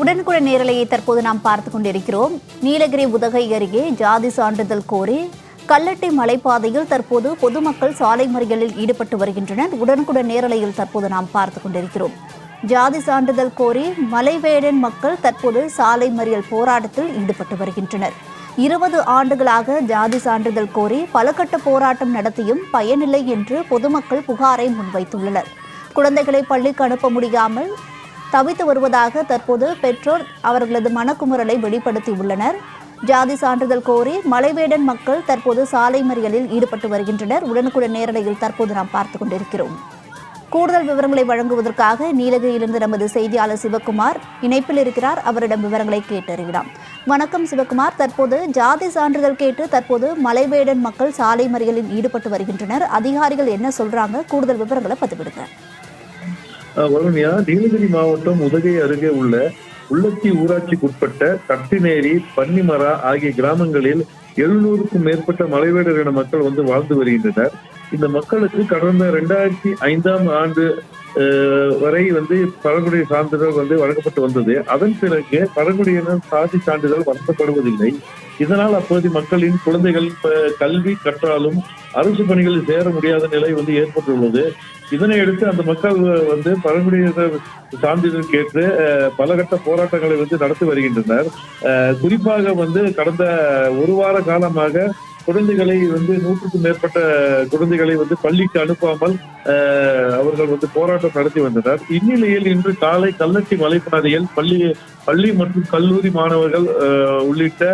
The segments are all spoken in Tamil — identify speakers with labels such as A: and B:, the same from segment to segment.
A: உடனுக்குடன் நேரலையை தற்போது நாம் பார்த்து கொண்டிருக்கிறோம். நீலகிரி உதகை அருகே ஜாதி சான்றிதழ் கோரி கல்லட்டை மலைப்பாதையில் தற்போது பொதுமக்கள் சாலை மறியலில் ஈடுபட்டு வருகின்றனர். உடனுக்குடன் நேரலையில் தற்போது நாம் பார்த்து கொண்டிருக்கிறோம். ஜாதி சான்றிதழ் கோரி மலைவேடன் மக்கள் தற்போது சாலை மறியல் போராட்டத்தில் ஈடுபட்டு வருகின்றனர். இருபது ஆண்டுகளாக ஜாதி சான்றிதழ் கோரி பலகட்ட போராட்டம் நடத்தியும் பயனில்லை என்று பொதுமக்கள் புகாரை முன்வைத்துள்ளனர். குழந்தைகளை பள்ளிக்கு அனுப்ப முடியாமல் தவித்து வருவதாக தற்போது பெற்றோர் அவர்களது மனக்குமுறலை வெளிப்படுத்தியுள்ளனர். ஜாதி சான்றிதழ் கோரி மலைவேடன் மக்கள் தற்போது சாலை மறியலில் ஈடுபட்டு வருகின்றனர். உடனுக்குடன் நேரலையில் தற்போது நாம் பார்த்து கொண்டிருக்கிறோம். கூடுதல் விவரங்களை வழங்குவதற்காக நீலகிரியிலிருந்து நமது செய்தியாளர் சிவகுமார் இணைப்பில் இருக்கிறார். அவரிடம் விவரங்களை கேட்டறியலாம். வணக்கம் சிவகுமார். தற்போது ஜாதி சான்றிதழ் கேட்டு தற்போது மலைவேடன் மக்கள் சாலை மறியலில் ஈடுபட்டு வருகின்றனர். அதிகாரிகள் என்ன சொல்றாங்க? கூடுதல் விவரங்களை பதிவிடுங்க.
B: அஹ் நீலகிரி மாவட்டம் உதகை அருகே உள்ள உள்ளத்தி ஊராட்சிக்குட்பட்ட கட்டினேரி பன்னிமரா ஆகிய கிராமங்களில் எழுநூறுக்கும் மேற்பட்ட மலைவேடர் இன மக்கள் வந்து வாழ்ந்து வருகின்றனர். இந்த மக்களுக்கு கடந்த இரண்டாயிரத்தி ஐந்தாம் ஆண்டு அஹ், வரை வந்து பழங்குடிய சான்றிதழ் வந்து வழங்கப்பட்டு வந்தது. அதன் பிறகு பழங்குடியினர் சாதி சான்றிதழ் வழங்கப்படுவதில்லை. இதனால் அப்பகுதி மக்களின் குழந்தைகள் கல்வி கற்றாலும் அரசு பணிகளில் சேர முடியாத நிலை வந்து ஏற்பட்டுள்ளது. இதனை அடுத்து அந்த மக்கள் வந்து பழங்குடியினர் சான்றிதழ் கேட்டு பலகட்ட போராட்டங்களை வந்து நடத்தி வருகின்றனர். குறிப்பாக வந்து கடந்த ஒரு வார காலமாக குழந்தைகளை வந்து நூற்றுக்கும் மேற்பட்ட குழந்தைகளை வந்து பள்ளிக்கு அனுப்பாமல் அவர்கள் வந்து போராட்டம் நடத்தி வந்தனர். இந்நிலையில் இன்று காலை கல்லட்டி மலைப்பாதையில் பள்ளி பள்ளி மற்றும் கல்லூரி மாணவர்கள் உள்ளிட்ட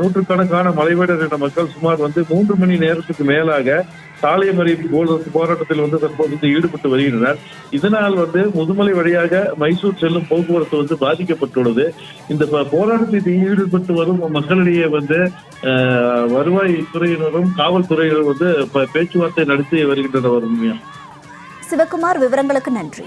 B: நூற்றுக்கணக்கான மலைவேடர் என்ற மக்கள் சுமார் வந்து மூன்று மணி நேரத்துக்கு மேலாக சாலை மறியல் போராட்டத்தில் வந்து தற்போது வந்து ஈடுபட்டு வருகின்றனர். இதனால் வந்து முதுமலை வழியாக மைசூர் செல்லும் போக்குவரத்து வந்து பாதிக்கப்பட்டுள்ளது. இந்த போராட்டத்தில் ஈடுபட்டு வரும் மக்களிடையே வந்து வருவாய் துறையினரும் காவல்துறையினரும் வந்து பேச்சுவார்த்தை நடத்தி வருகின்றனர்.
A: சிவகுமார் விவரங்களுக்கு நன்றி.